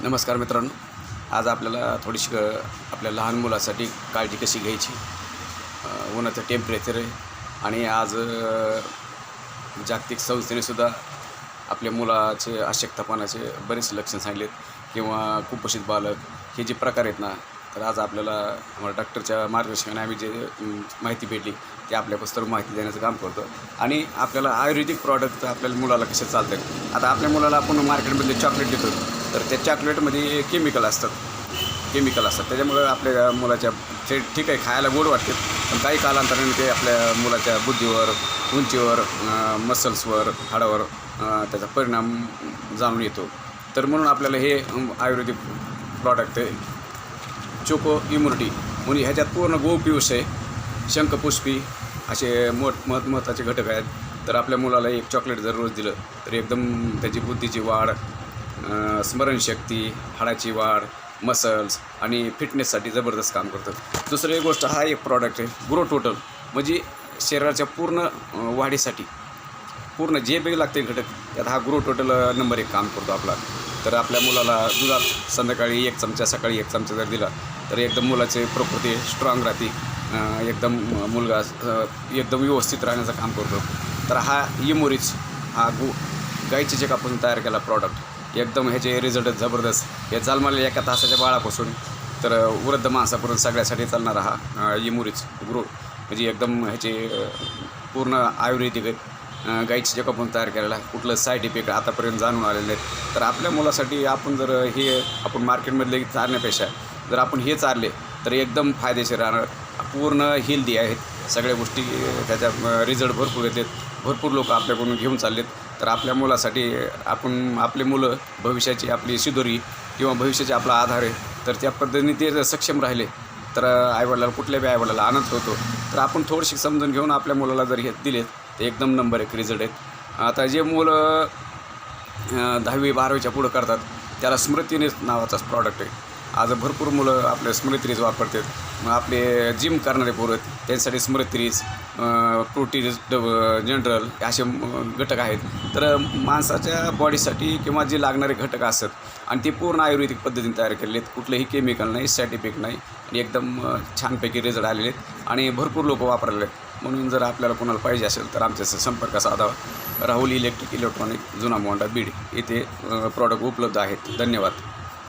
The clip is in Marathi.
नमस्कार मित्रांनो. आज आपल्याला थोडीशी क- आपल्या लहान मुलासाठी काळजी कशी घ्यायची? उन्हाचं टेम्परेचर आहे आणि आज जागतिक संस्थेनेसुद्धा आपल्या मुलाचे अशक्तपणाचे बरेच लक्षण सांगलेत किंवा कुपोषित बालक हे जे प्रकार आहेत ना तर आज आपल्याला आम्हाला डॉक्टरच्या मार्गदर्शनाने आम्ही जे माहिती भेटली ते आपल्यापासून माहिती देण्याचं काम करतो. आणि आपल्याला आयुर्वेदिक प्रॉडक्ट आपल्याला मुलाला कसे चालतात? आता आपल्या मुलाला आपण मार्केटमधले चॉकलेट देतो. तर त्या चॉकलेटमध्ये केमिकल असतात. केमिकल असतात. त्याच्यामुळं आपल्या मुलाच्या ते ठीक आहे खायला गोड वाटते. पण काही कालांतराने ते आपल्या मुलाच्या बुद्धीवर उंचीवर मसल्सवर हाडावर त्याचा परिणाम जाणून येतो. तर म्हणून आपल्याला हे आयुर्वेदिक प्रॉडक्ट चोको इम्युनिटी. म्हणून ह्याच्यात पूर्ण गोपियूस आहे. शंखपुष्पी असे मोठ महत् महत्त्वाचे घटक आहेत. तर आपल्या मुलाला एक चॉकलेट जर रोज दिलं तर एकदम त्याची बुद्धीची वाढ स्मरणशक्ती हाडाची वाढ मसल्स आणि फिटनेससाठी जबरदस्त काम करतं. दुसरी एक गोष्ट हा एक प्रॉडक्ट आहे ग्रो टोटल म्हणजे शरीराच्या पूर्ण वाढीसाठी पूर्ण जे बी लागते घटक त्यात हा ग्रो टोटल नंबर एक काम करतो आपला. तर आपल्या मुलाला दुधात संध्याकाळी एक चमचा सकाळी एक चमचा जर दिला तर एकदम मुलाचे प्रकृती स्ट्रॉंग राहते. एकदम मुलगा एकदम व्यवस्थित राहण्याचं काम करतो. तर हा इमोरिच हा गु गाईचे जे आपण तयार केला प्रॉडक्ट एकदम ह्याचे रिझल्ट जबरदस्त. हे जन्माला एका तासाच्या बाळापासून तर वृद्ध माणसापर्यंत सगळ्यासाठी चालणारा हा इमुरीच ग्रो. म्हणजे एकदम ह्याचे पूर्ण आयुर्वेदिक गाईचे जे आपण तयार केलेला आहे कुठलं साईड इफेक्ट आतापर्यंत जाणून आलेले आहेत तर आपल्या मुलासाठी आपण जर हे आपण मार्केटमधले चारण्यापेक्षा जर आपण हे चारले तर एकदम फायदेशीर राहणार. पूर्ण हेल्दी आहेत. सगळ्या गोष्टी त्याच्या रिझल्ट भरपूर येतात. भरपूर लोक आपल्याकडून घेऊन चाललेत. तर आपल्या मुलासाठी आपण आपले मुलं भविष्याची आपली शिदोरी किंवा भविष्याची आपला आधार आहे तर त्या पद्धतीने ते जर सक्षम राहिले तर आईवडिलाला कुठल्याही आईवडिलाला आनंद होतो तर आपण थोडीशी समजून घेऊन आपल्या मुलाला जर हे दिले ते एकदम नंबर एक रिझल्ट आहेत. आता जे मुलं दहावी बारावीच्या पुढं करतात त्याला स्मृतीनेच नावाचाच प्रॉडक्ट आहे. आज भरपूर मुलं आपले स्मृतिरीज वापरतात. मग आपले जिम करणारे पोरं आहेत, त्यांच्यासाठी स्मृतिरीज प्रोटीज जनरल असे घटक आहेत. तर माणसाच्या बॉडीसाठी किंवा जे लागणारे घटक असतात आणि ते पूर्ण आयुर्वेदिक पद्धतीने तयार केलेले आहेत. कुठलंही केमिकल नाही साईड इफेक्ट नाही आणि एकदम छानपैकी रिझल्ट आलेले आहेत. आणि भरपूर लोक वापरलेले आहेत. म्हणून जर आपल्याला कोणाला पाहिजे असेल तर आमच्या संपर्क साधावा राहुल इलेक्ट्रिक इलेक्ट्रॉनिक जुना मोंडा बीड. येथे प्रॉडक्ट उपलब्ध आहेत. धन्यवाद.